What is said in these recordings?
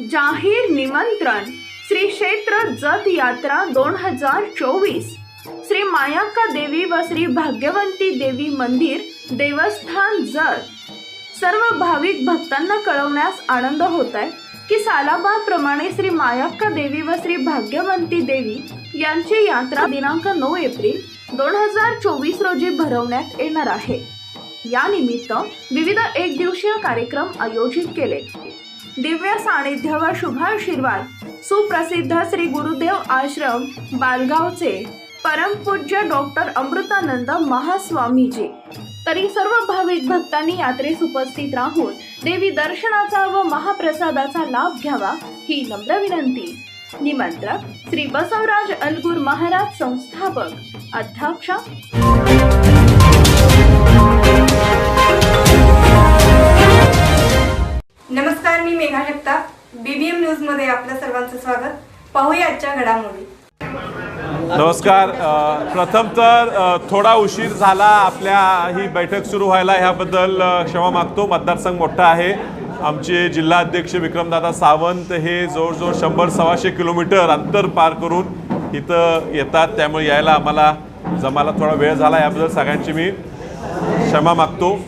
जाहीर निमंत्रण श्री क्षेत्र जत यात्रा दोन हजार चोवीस. श्री मायाक्का देवी व श्री भाग्यवंती देवी मंदिर देवस्थान जत. सर्व भाविक भक्तांना कळवण्यास आनंद होत आहे की सालाबादप्रमाणे श्री मायाक्का देवी व श्री भाग्यवंती देवी यांची यात्रा दिनांक नऊ एप्रिल दोन हजार चोवीस रोजी भरवण्यात येणार आहे. या निमित्त विविध एक दिवसीय कार्यक्रम आयोजित केले. दिव्य सानिध्य व शुभाशीर्वाद सुप्रसिद्ध श्री गुरुदेव आश्रम बालगावचे परमपूज्य डॉक्टर अमृतानंद महास्वामीजी. तरी सर्व भाविक भक्तांनी यात्रेस उपस्थित राहून देवी दर्शनाचा व महाप्रसादाचा लाभ घ्यावा ही नम्र विनंती. निमंत्रक श्री बसवराज अलगुर महाराज संस्थापक. अध्यक्ष नमस्कार मी मेघा जगताप. बीबीएम न्यूजमध्ये आपलं सर्वांचं स्वागत. पाहूया आजच्या घडामोडी. नमस्कार. प्रथम तर थोडा उशीर झाला आपल्या ही बैठक सुरू व्हायला. ह्याबद्दल क्षमा मागतो. मतदारसंघ मोठा आहे. आमचे जिल्हा अध्यक्ष विक्रमदादा सावंत हे जवळजवळ शंभर सव्वाशे किलोमीटर अंतर पार करून इथं येतात. त्यामुळे यायला आम्हाला जमायला थोडा वेळ झाला. याबद्दल सगळ्यांची मी क्षमा मागतो.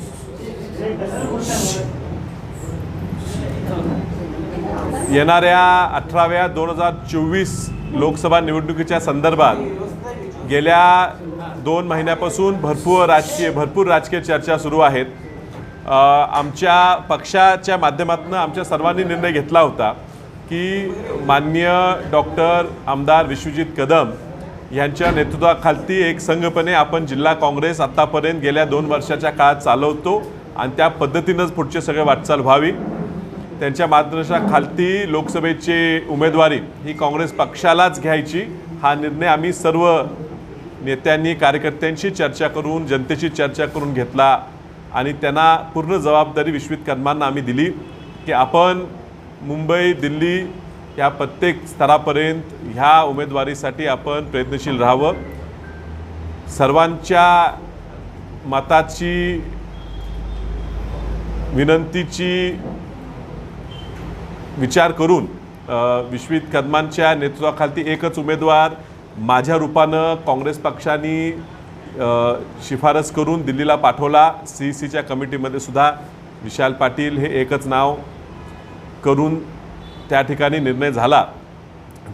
येणाऱ्या अठराव्या दोन हजार चोवीस लोकसभा निवडणुकीच्या संदर्भात गेल्या दोन महिन्यापासून भरपूर राजकीय भरपूर राजकीय चर्चा सुरू आहेत. आमच्या पक्षाच्या माध्यमातून आमच्या सर्वांनी निर्णय घेतला होता की मान्य डॉक्टर आमदार विश्वजित कदम यांच्या नेतृत्वाखालती एक संघपणे आपण जिल्हा काँग्रेस आत्तापर्यंत गेल्या दोन वर्षाच्या काळात चालवतो आणि त्या पद्धतीनंच पुढचे सगळे वाटचाल व्हावी. त्यांच्या मार्गदर्शनाखालती लोकसभेचे उमेदवारी ही काँग्रेस पक्षालाच घ्यायची. हा निर्णय आम्ही सर्व नेत्यांनी कार्यकर्त्यांशी चर्चा करून जनतेशी चर्चा करून घेतला आणि त्यांना पूर्ण जबाबदारी विश्वित कदमांना आम्ही दिली की आपण मुंबई दिल्ली या प्रत्येक स्तरापर्यंत ह्या उमेदवारीसाठी आपण प्रयत्नशील राहावं. सर्वांच्या मताची विनंतीची विचार करून विश्वित कदमांच्या नेतृत्वाखालती एकच उमेदवार माझ्या रूपानं काँग्रेस पक्षाने शिफारस करून दिल्लीला पाठवला. सी सीच्या कमिटीमध्ये सुद्धा विशाल पाटील हे एकच नाव करून त्या ठिकाणी निर्णय झाला.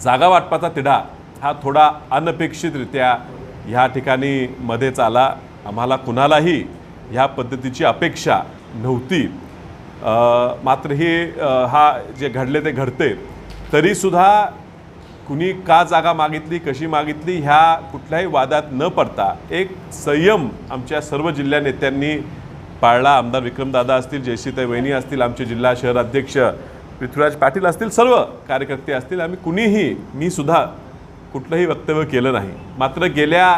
जागा वाटपाचा तिढा हा थोडा अनपेक्षितरित्या ह्या ठिकाणी मध्येच आला. आम्हाला कुणालाही ह्या पद्धतीची अपेक्षा नव्हती. मात्र हे हा जे घडले ते घडते. तरीसुद्धा कुणी का जागा मागितली कशी मागितली ह्या कुठल्याही वादात न पडता एक संयम आमच्या सर्व जिल्हा नेत्यांनी पाळला. आमदार विक्रमदादा असतील जयशीताई वहिनी असतील आमचे जिल्हा शहर अध्यक्ष पृथ्वीराज पाटील असतील सर्व कार्यकर्ते असतील आम्ही कुणीही मी सुद्धा कुठलंही वक्तव्य केलं नाही. मात्र गेल्या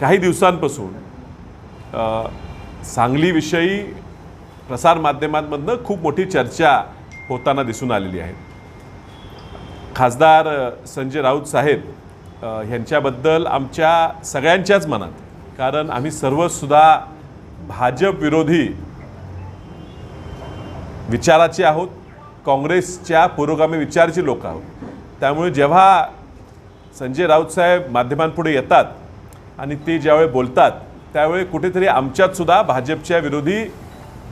काही दिवसांपासून सांगलीविषयी प्रसारमाध्यमांमधनं खूप मोठी चर्चा होताना दिसून आलेली आहे. खासदार संजय राऊत साहेब ह्यांच्याबद्दल आमच्या सगळ्यांच्याच मनात कारण आम्ही सर्वसुद्धा भाजप विरोधी विचाराचे आहोत काँग्रेसच्या पुरोगामी विचाराची लोक आहोत. त्यामुळे जेव्हा संजय राऊत साहेब माध्यमांपुढे येतात आणि ते ज्यावेळी बोलतात त्यावेळी कुठेतरी आमच्यातसुद्धा भाजपच्या विरोधी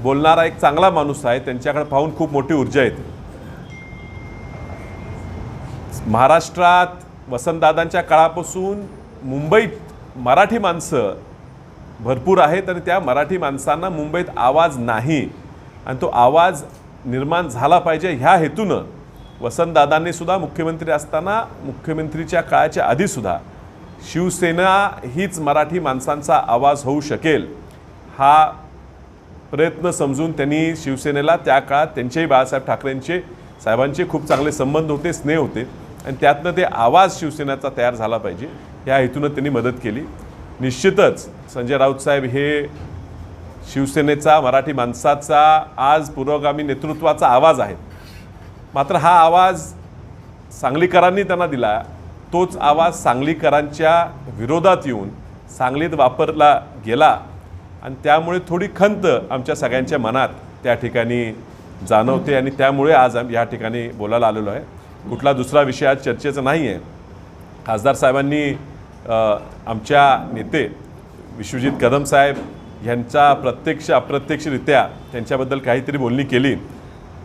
बोलणारा एक चांगला माणूस आहे त्यांच्याकडे पाहून खूप मोठी ऊर्जा येते. महाराष्ट्रात वसंतदादांच्या काळापासून मुंबईत मराठी माणसं भरपूर आहेत आणि त्या मराठी माणसांना मुंबईत आवाज नाही. आणि तो आवाज निर्माण झाला पाहिजे ह्या हेतूनं वसंतदादांनी सुद्धा मुख्यमंत्री असताना मुख्यमंत्रीच्या काळाच्या आधीसुद्धा शिवसेना हीच मराठी माणसांचा आवाज होऊ शकेल. हा प्रयत्न समजून त्यांनी शिवसेनेला त्या काळात त्यांचेही बाळासाहेब ठाकरेंचे साहेबांचे खूप चांगले संबंध होते स्नेह होते. आणि त्यातनं ते आवाज शिवसेनेचा तयार झाला पाहिजे या हेतूनं त्यांनी मदत केली. निश्चितच संजय राऊत साहेब हे शिवसेनेचा मराठी माणसाचा आज पुरोगामी नेतृत्वाचा आवाज आहे. मात्र हा आवाज सांगलीकरांनी त्यांना दिला. तोच आवाज सांगलीकरांच्या विरोधात येऊन सांगलीत वापरला गेला. आणि त्यामुळे थोडी खंत आमच्या सगळ्यांच्या मनात त्या ठिकाणी जाणवते आणि त्यामुळे आज आम्ही या ठिकाणी बोलायला आलेलो आहे. कुठला दुसरा विषय आज चर्चेचा नाही आहे खासदार साहेबांनी आमच्या नेते विश्वजित कदम साहेब यांचा प्रत्यक्ष अप्रत्यक्षरित्या त्यांच्याबद्दल काहीतरी बोलणी केली.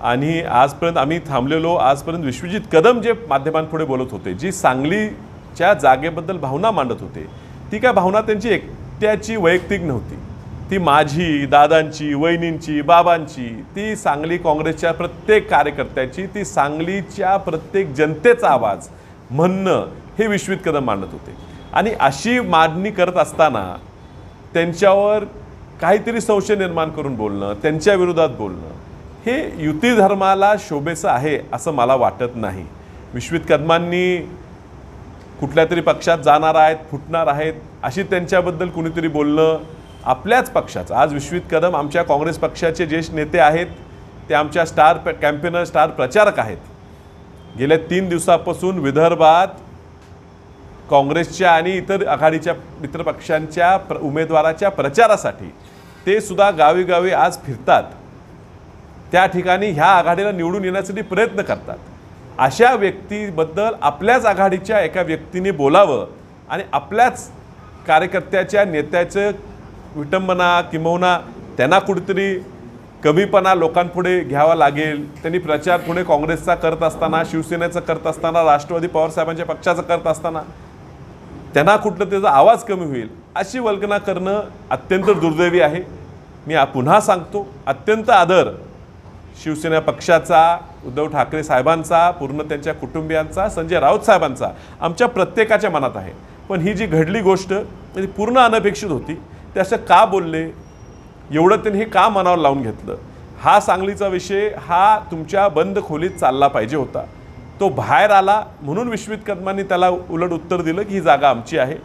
आणि आजपर्यंत आम्ही थांबलेलो आजपर्यंत विश्वजित कदम जे माध्यमांपुढे बोलत होते जी सांगलीच्या जागेबद्दल भावना मांडत होते ती काय भावना त्यांची एकट्याची वैयक्तिक नव्हती. ती माझी दादांची वहिनींची बाबांची ती सांगली काँग्रेसच्या प्रत्येक कार्यकर्त्याची ती सांगलीच्या प्रत्येक जनतेचा आवाज म्हणणं हे विश्वित कदम मांडत होते. आणि अशी मांडणी करत असताना त्यांच्यावर काहीतरी संशय निर्माण करून बोलणं त्यांच्या विरोधात बोलणं हे युती धर्माला शोभेचं आहे असं मला वाटत नाही. विश्वित कदमांनी कुठल्या तरी पक्षात जाणार आहेत फुटणार आहेत अशी त्यांच्याबद्दल कुणीतरी बोलणं आपल्याच पक्षाचं. आज विश्वित कदम आमच्या काँग्रेस पक्षाचे ज्येष्ठ नेते आहेत ते आमच्या स्टार कॅम्पेनर स्टार प्रचारक आहेत. गेल्या तीन दिवसापासून विदर्भात काँग्रेसच्या आणि इतर आघाडीच्या मित्रपक्षांच्या प्र उमेदवाराच्या प्रचारासाठी ते सुद्धा गावीगावी आज फिरतात. त्या ठिकाणी ह्या आघाडीला निवडून येण्यासाठी प्रयत्न करतात. अशा व्यक्तीबद्दल आपल्याच आघाडीच्या एका व्यक्तीने बोलावं आणि आपल्याच कार्यकर्त्याच्या नेत्याचं विटंबना किंबहुना त्यांना कुठेतरी कमीपणा लोकांपुढे घ्यावा लागेल. त्यांनी प्रचार पुढे काँग्रेसचा करत असताना शिवसेनेचा करत असताना राष्ट्रवादी पवारसाहेबांच्या पक्षाचं करत असताना त्यांना कुठलं त्याचा आवाज कमी होईल अशी वल्कना करणं अत्यंत दुर्दैवी आहे. मी पुन्हा सांगतो अत्यंत आदर शिवसेना पक्षाचा उद्धव ठाकरे साहेबांचा पूर्ण त्यांच्या कुटुंबियांचा संजय राऊत साहेबांचा आमच्या प्रत्येकाच्या मनात आहे. पण ही जी घडली गोष्ट ती पूर्ण अनपेक्षित होती. ते असं का बोलले? एवढं त्यांनी हे का मनावर लावून घेतलं? हा सांगलीचा विषय हा तुमच्या बंद खोलीत चालला पाहिजे होता. तो बाहेर आला म्हणून विश्वित कदमांनी त्याला उलट उत्तर दिलं की ही जागा आमची आहे.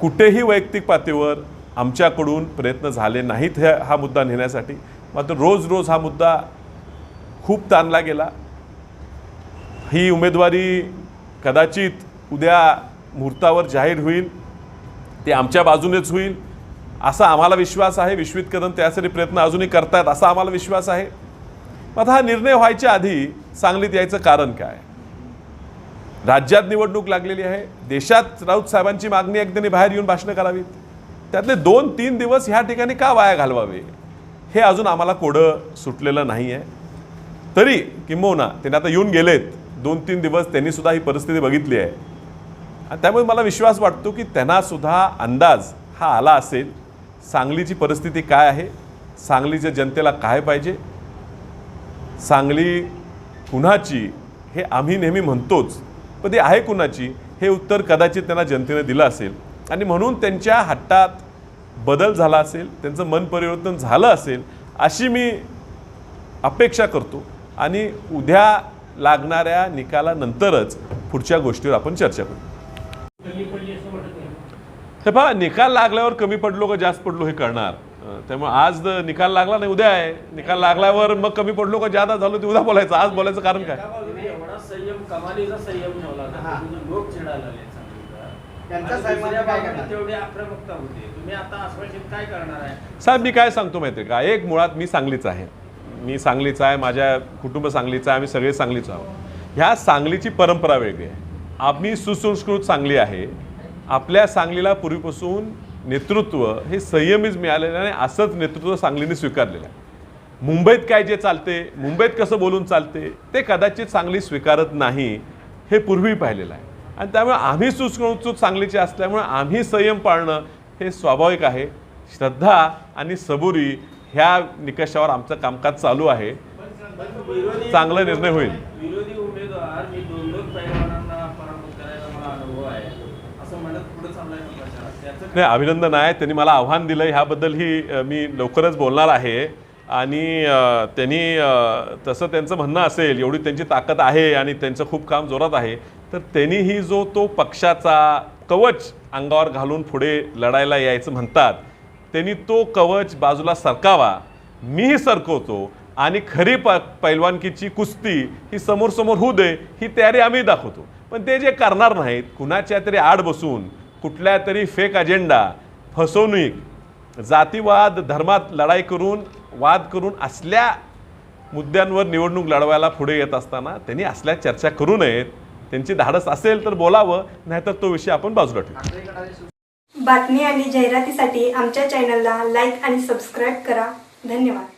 कुठेही वैयक्तिक पातळीवर आमच्याकडून प्रयत्न झाले नाहीत हे हा मुद्दा नेण्यासाठी. मात्र रोज रोज हा मुद्दा खूप ताणला गेला. ही उमेदवारी कदाचित उद्या मुहूर्तावर जाहीर होईल. ते आमच्या बाजूनेच होईल. असा आम्हाला विश्वास आहे विश्वित कदम त्यासाठी प्रयत्न अजूनही करतायत असा आम्हाला विश्वास आहे. आता हा निर्णय व्हायच्या आधी सांगलीत यायचं कारण काय? राज्यात निवडणूक लागलेली आहे देशात राऊत साहेबांची मागणी आहे बाहेर येऊन भाषणं करावीत. त्यातले दोन तीन दिवस ह्या ठिकाणी का वाया घालवावे? हे अजून आम्हाला कोडं सुटलेलं नाही आहे तरी किंबहुना त्यांनी आता येऊन गेलेत. दोन तीन दिवस त्यांनी सुद्धा ही परिस्थिती बघितली आहे. आणि त्यामुळे मला विश्वास वाटतो की त्यांनासुद्धा अंदाज हा आला असेल. सांगलीची परिस्थिती काय आहे? सांगलीच्या जनतेला काय पाहिजे? सांगली कुणाची? हे आम्ही नेहमी म्हणतोच. पण ती आहे कुणाची? हे उत्तर कदाचित त्यांना जनतेने दिलं असेल. आणि म्हणून त्यांच्या हट्टात बदल झाला असेल त्यांचं मन परिवर्तन झालं असेल अशी मी अपेक्षा करतो. आणि उद्या लागणाऱ्या निकालानंतरच पुढच्या गोष्टीवर आपण चर्चा करू. हे पहा निकाल लागल्यावर कमी पडलो का जास्त पडलो हे कळणार. अं, त्यामुळे आज द- निकाल लागला नाही उद्या आहे. निकाल लागल्यावर मग कमी पडलो का जादा झालो ते उद्या बोलायचं. आज बोलायचं कारण काय? करणार? करणार आहे? साहेब मी काय सांगतो माहिती आहे का? एक मुळात मी सांगलीचा आहे. मी सांगलीचा आहे माझ्या कुटुंब सांगलीचं आहे आम्ही सगळे सांगलीच आहोत. ह्या सांगलीची परंपरा वेगळी आहे. आम्ही सुसंस्कृत सांगली आहे. आपल्या सांगलीला पूर्वीपासून नेतृत्व हे संयमीच मिळालेलं आहे आणि असंच नेतृत्व सांगलीने स्वीकारलेलं आहे. मुंबईत काय जे चालते मुंबईत कसं बोलून चालते ते कदाचित सांगली स्वीकारत नाही हे पूर्वी पाहिलेलं आहे. आणि त्यामुळे आम्ही सुसंस्कृत सांगलीचे असल्यामुळे आम्ही संयम पाळणं हे स्वाभाविक आहे. श्रद्धा आणि सबुरी ह्या निकषावर आमचं कामकाज चालू आहे. चांगला निर्णय होईल. विरोधी उमेदवार मी दोन दोन पैलवानांना पराभूत करायला मला अनुभव आहे असं म्हणत पुढे चाललाय ना प्रचारात त्याचं नाही अभिनंदन आहे. त्यांनी मला आव्हान दिलं ह्याबद्दलही मी लवकरच बोलणार आहे. आणि त्यांनी तसं त्यांचं म्हणणं असेल एवढी त्यांची ताकद आहे आणि त्यांचं खूप काम जोरात आहे तर त्यांनीही जो तो पक्षाचा कवच अंगावर घालून पुढे लढायला यायचं म्हणतात त्यांनी तो कवच बाजूला सरकावा. मीही सरकवतो. आणि खरी प पैलवानकीची कुस्ती ही समोर समोर होऊ दे ही तयारी आम्ही दाखवतो. पण ते जे करणार नाहीत कुणाच्या तरी आड बसून कुठल्या तरी फेक अजेंडा फसवणूक जातीवाद धर्मात लढाई करून वाद करून असल्या मुद्द्यांवर निवडणूक लढवायला पुढे येत असताना त्यांनी असल्या चर्चा करू नयेत. त्यांची धाडस असेल तर बोलावं नाहीतर तो विषय आपण बाजूला ठेवू. बातमी आणि जाहिरातीसाठी आमच्या चॅनलला लाईक आणि सबस्क्राईब करा. धन्यवाद.